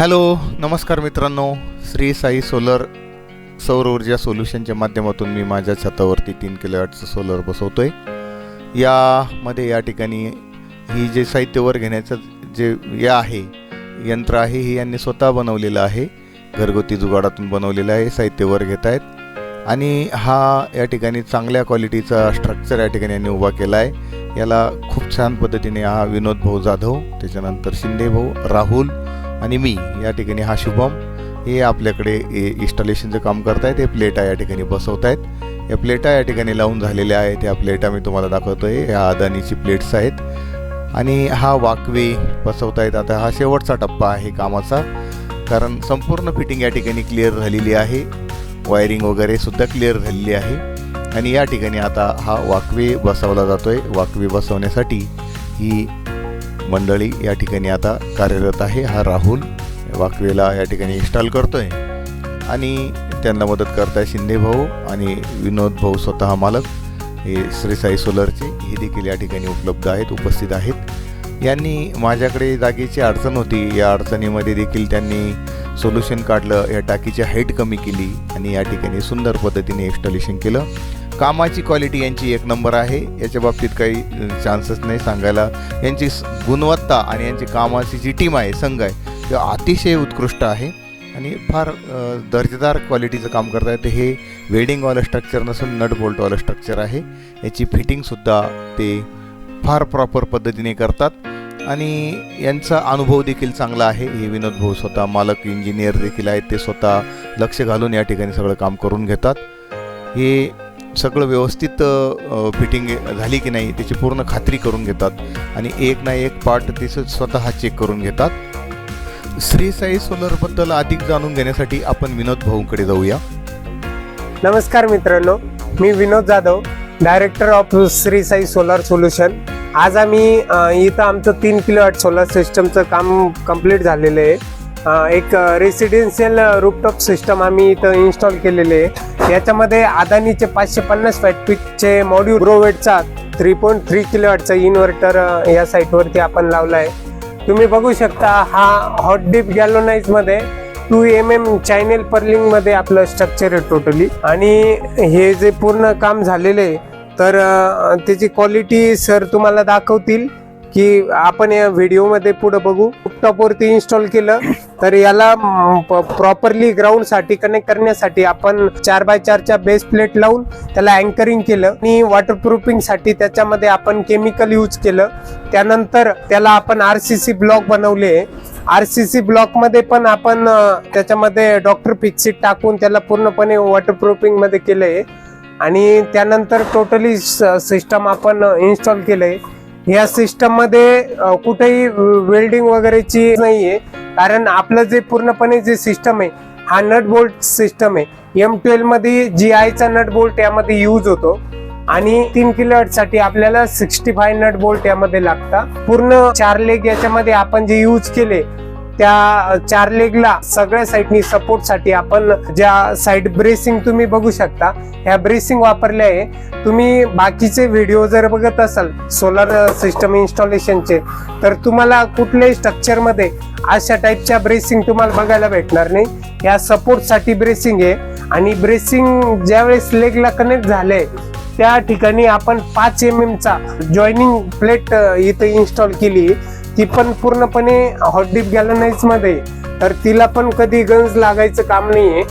Hello नमस्कार मित्रांनो. Shri Sai solar सौर ऊर्जा सोल्युशनच्या माध्यमातून मी माझ्या छतावरती तीन किलोवॅटचं सोलर बसवतो आहे यामध्ये या ठिकाणी ही जे साहित्यवर घेण्याचं जे या आहे यंत्र आहे हे यांनी स्वतः बनवलेलं आहे. घरगुती जुगाडातून बनवलेलं आहे साहित्यवर घेत आहेत. आणि हा या ठिकाणी चांगल्या क्वालिटीचा स्ट्रक्चर या ठिकाणी यांनी उभा केला आहे याला खूप छान पद्धतीने हा विनोद भाऊ जाधव त्याच्यानंतर शिंदे भाऊ राहुल आणि मी या ठिकाणी हा शुभम हे आपल्याकडे इन्स्टॉलेशनचं काम करतायत हे प्लेटा या ठिकाणी बसवत आहेत या प्लेटा या ठिकाणी लावून झालेल्या आहेत या प्लेटा मी तुम्हाला दाखवतो आहे ह्या अदानीची प्लेट्स आहेत. आणि हा वाकवे बसवतायत. आता हा शेवटचा टप्पा आहे कामाचा कारण संपूर्ण फिटिंग या ठिकाणी क्लिअर झालेली आहे. वायरिंग वगैरे सुद्धा क्लिअर झालेली आहे. आणि या ठिकाणी आता हा वाकवे बसवला जातो आहे वाकवे बसवण्यासाठी ही मंडळी या ठिकाणी आता कार्यरत आहे हा राहुल. वाकवेला या ठिकाणी इन्स्टॉल करतो आहे आणि त्यांना मदत करताय शिंदे भाऊ आणि विनोद भाऊ स्वतः मालक. हे श्री साई सोलरचे हे देखील या ठिकाणी उपलब्ध आहेत उपस्थित आहेत. यांनी माझ्याकडे जागेची अडचण होती. या अडचणीमध्ये देखील त्यांनी सोल्युशन काढलं. या टाकीची हाईट कमी केली आणि या ठिकाणी सुंदर पद्धतीने इन्स्टॉलेशन केलं. कामाची क्वालिटी यांची एक नंबर आहे. याच्या बाबतीत काही चान्सेस नाही सांगायला. यांची गुणवत्ता आणि यांची कामाची जी टीम आहे संघ आहे ते अतिशय उत्कृष्ट आहे. आणि फार दर्जेदार क्वालिटीचं काम करत आहे हे हे ऑल स्ट्रक्चर नसून नट ऑल स्ट्रक्चर आहे. याची फिटिंगसुद्धा ते फार प्रॉपर पद्धतीने करतात. आणि यांचा अनुभव देखील चांगला आहे. हे विनोद भाऊ स्वतः मालक इंजिनियर देखील आहेत. ते स्वतः लक्ष घालून या ठिकाणी सगळं काम करून घेतात. हे सगळं व्यवस्थित फिटिंग झाली की नाही त्याची पूर्ण खात्री करून घेतात. आणि एक ना एक पार्ट ते स्वतः चेक करून घेतात. श्री साई सोलरबद्दल अधिक जाणून घेण्यासाठी आपण विनोद भाऊंकडे जाऊया. नमस्कार मित्रांनो मी Vinod Jadhav director of Shri Sai solar solution आज आम्ही इथं आमचं तीन किलो आठ सोलार सिस्टमचं काम कंप्लीट झालेलं आहे. एक रेसिडेन्शियल रूपटॉप सिस्टम आम्ही इथं इन्स्टॉल केलेले आहे. याच्यामध्ये अदानीचे पाचशे पन्नास फॅटपीकचे मॉड्यूल ग्रोवेटचा थ्री पॉईंट थ्री किलो वॅटचा इन्व्हर्टर या साईटवरती आपण लावला आहे तुम्ही बघू शकता हा हॉट डीप गॅलोनाईजमध्ये टू एम एम चॅनेल पर्लिंगमध्ये आपलं स्ट्रक्चर आहे टोटली आणि हे जे पूर्ण काम झालेलं आहे तर त्याची क्वालिटी सर तुम्हाला दाखवतील. की आपण या व्हिडिओमध्ये पुढे बघू. लॅपटॉपवरती इन्स्टॉल केलं तर याला प्रॉपरली ग्राउंडसाठी कनेक्ट करण्यासाठी आपण चार बाय चारच्या बेस प्लेट लावून त्याला अँकरिंग केलं. आणि वॉटरप्रूफिंगसाठी त्याच्यामध्ये आपण केमिकल यूज केलं. त्यानंतर त्याला आपण आर सी सी ब्लॉक बनवले आर सी सी ब्लॉकमध्ये पण आपण त्याच्यामध्ये डॉक्टर फिक्सिट टाकून त्याला पूर्णपणे वॉटरप्रूफिंगमध्ये केलं आहे आणि त्यानंतर टोटली सिस्टम आपण इन्स्टॉल केलं आहे या सिस्टममध्ये कुठेही वेल्डिंग वगैरेची नाहीये. कारण आपलं जे पूर्णपणे जे सिस्टम आहे हा नट बोल्ट सिस्टम आहे. एम ट्वेल्वमध्ये जी आयचा नट बोल्ट यामध्ये यूज होतो. आणि तीन किलो साठी आपल्याला सिक्स्टी फाय नट बोल्ट यामध्ये लागतात पूर्ण चार लेग याच्यामध्ये आपण जे यूज केले त्या चार लेगला सगळ्या साईडनी सपोर्टसाठी आपण ज्या साईड ब्रेसिंग तुम्ही बघू शकता ह्या ब्रेसिंग वापरल्या आहे. तुम्ही बाकीचे व्हिडिओ जर बघत असाल सोलार सिस्टम इन्स्टॉलेशनचे तर तुम्हाला कुठल्याही स्ट्रक्चरमध्ये अशा टाईपच्या ब्रेसिंग तुम्हाला बघायला भेटणार नाही. या सपोर्टसाठी ब्रेसिंग आहे आणि ब्रेसिंग ज्यावेळेस लेगला कनेक्ट झाले त्या ठिकाणी आपण पाच एम एम चा जॉईनिंग प्लेट इथं इन्स्टॉल केली ती पण पूर्णपणे हॉटडीप गॅलनाइजमध्ये. तर तिला पण कधी गंज लागायचं काम नाहीये.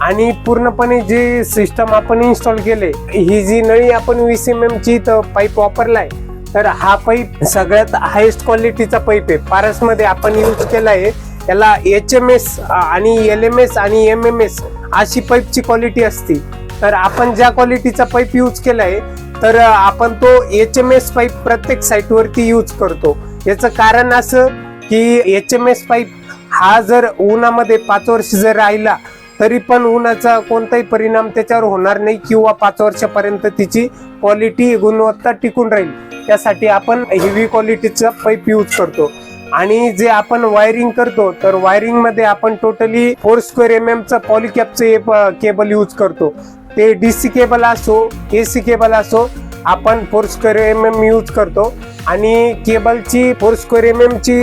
आणि पूर्णपणे जे सिस्टम आपण इन्स्टॉल केले ही जी नळी आपण वीस एम एम ची पाईप वापरलाय तर हा पाईप सगळ्यात हायेस्ट क्वालिटीचा पाईप आहे. पारसमध्ये आपण यूज केलाय त्याला एच एम एस आणि एल एम एस आणि एम एम एस अशी पाईपची क्वालिटी असते. तर आपण ज्या क्वालिटीचा पाईप यूज केलाय तर आपण तो एच एम एस पाईप प्रत्येक साईटवरती यूज करतो. याचं कारण असं की एच एम एस पाईप हा जर उन्हामध्ये पाच वर्ष जर राहिला तरी पण उन्हाचा कोणताही परिणाम त्याच्यावर होणार नाही किंवा पाच वर्षापर्यंत तिची क्वालिटी गुणवत्ता टिकून राहील. त्यासाठी आपण हेवी क्वालिटीचा पाईप यूज करतो. आणि जे आपण वायरिंग करतो तर वायरिंगमध्ये आपण टोटली फोर स्क्वेअर एम एमचं पॉलिकॅपचं केबल यूज करतो. ते डीसी केबल असो एसी केबल असो आपण four square M M use करतो. आणि केबलची फोर स्क्वेअर एम एम ची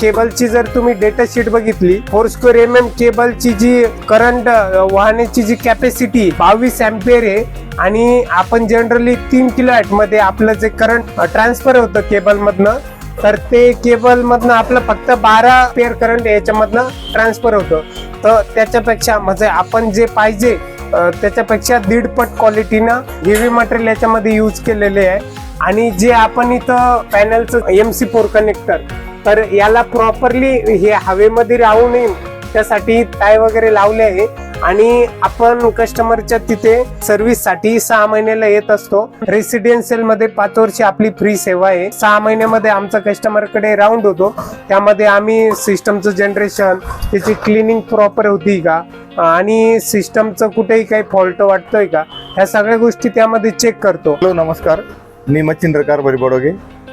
केबलची जर तुम्ही डेटा शीट बघितली फोर स्क्वेअर एम एम केबलची जी करंट वाहण्याची जी कॅपॅसिटी बावीस एम्पियर आहे. आणि आपण जनरली तीन किलो मध्ये आपलं जे करंट ट्रान्सफर होतं केबलमधनं तर ते केबलमधनं आपलं फक्त बारा पेअर करंट याच्यामधनं ट्रान्सफर होतं. तर त्याच्यापेक्षा म्हणजे आपण जे पाहिजे त्याच्यापेक्षा दीडपट क्वालिटीनं हेवी मटेरियल याच्यामध्ये यूज केलेले आहे. आणि जे आपण इथं पॅनलचं एम सी फोर कनेक्टर तर याला प्रॉपरली हे हवेमध्ये राहू नये त्यासाठी टाय वगैरे लावले आहे. आणि आपण कस्टमरच्या तिथे सर्व्हिससाठी सहा महिन्याला येत असतो. रेसिडेन्शियलमध्ये पाच वर्ष आपली फ्री सेवा आहे. सहा महिन्यामध्ये आमचा कस्टमरकडे राऊंड होतो. त्यामध्ये आम्ही सिस्टमचं जनरेशन त्याची क्लिनिंग प्रॉपर होती का? आणि सिस्टमचं कुठेही काही फॉल्ट वाटतोय का? ह्या सगळ्या गोष्टी त्यामध्ये चेक करतो. हॅलो नमस्कार. मी मच्छिंद्र कारभारी बडोगे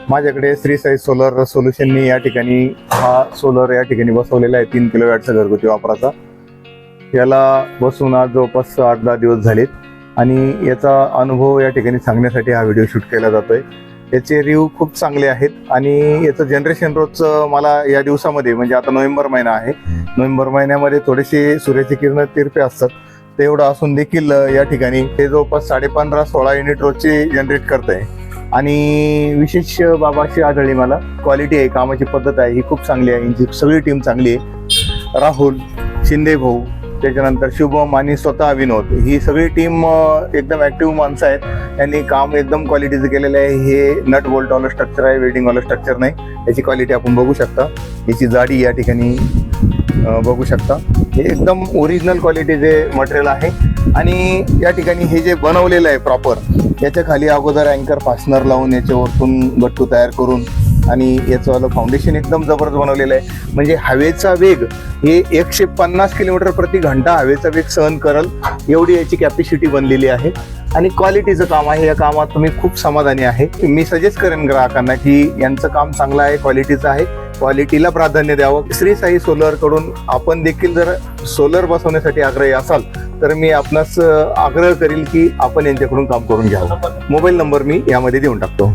माझ्याकडे श्री साई सोलर सोल्युशननी या ठिकाणी हा सोलर या ठिकाणी बसवलेला आहे तीन किलो वॅटचा घरगुती वापराचा. याला बसून आज जवळपास आठ दहा दिवस झालेत. आणि याचा अनुभव या ठिकाणी सांगण्यासाठी हा व्हिडिओ शूट केला जातोय. याचे रिव्ह्यू खूप चांगले आहेत. आणि याचं जनरेशन रोजचं मला या दिवसामध्ये म्हणजे आता नोव्हेंबर महिना आहे. नोव्हेंबर महिन्यामध्ये थोडेसे सूर्याची किरण तिरपे असतात. तेवढं असून देखील या ठिकाणी ते जवळपास साडेपंधरा सोळा युनिट रोजचे जनरेट करत आहे आणि विशेष बाब अशी आढळली मला क्वालिटी आहे कामाची पद्धत आहे ही खूप चांगली आहे यांची सगळी टीम चांगली आहे. राहुल शिंदे भाऊ त्याच्यानंतर शुभम आणि स्वतः विनोद. ही सगळी टीम एकदम ऍक्टिव्ह माणसं आहेत. यांनी काम एकदम क्वालिटीचं केलेलं आहे. हे नट बोल्टवालं स्ट्रक्चर आहे वेल्डिंगवालं स्ट्रक्चर नाही. याची क्वालिटी आपण बघू शकता. याची जाडी या ठिकाणी बघू शकता. हे एकदम ओरिजिनल क्वालिटीचे मटेरियल आहे. आणि या ठिकाणी हे जे बनवलेलं आहे प्रॉपर याच्या खाली अगोदर अँकर फासनर लावून याच्यावरतून गट्टू तयार करून आणि याचं फाउंडेशन एकदम जबरदस्त बनवलेलं आहे. म्हणजे हवेचा वेग हे एकशे पन्नास किलोमीटर प्रति घंटा हवेचा वेग सहन करल एवढी याची कॅपॅसिटी बनलेली आहे. आणि क्वालिटीचं काम आहे या कामात तुम्ही खूप समाधानी आहे. मी सजेस्ट करेन ग्राहकांना की यांचं काम चांगलं आहे क्वालिटीचं आहे. क्वालिटीला प्राधान्य द्यावं. श्री साई सोलरकडून आपण देखील जर सोलर बसवण्यासाठी आग्रही असाल तर मी आपणास आग्रह करील की आपण यांच्याकडून काम करून घ्यावं. मोबाईल नंबर मी यामध्ये देऊन टाकतो.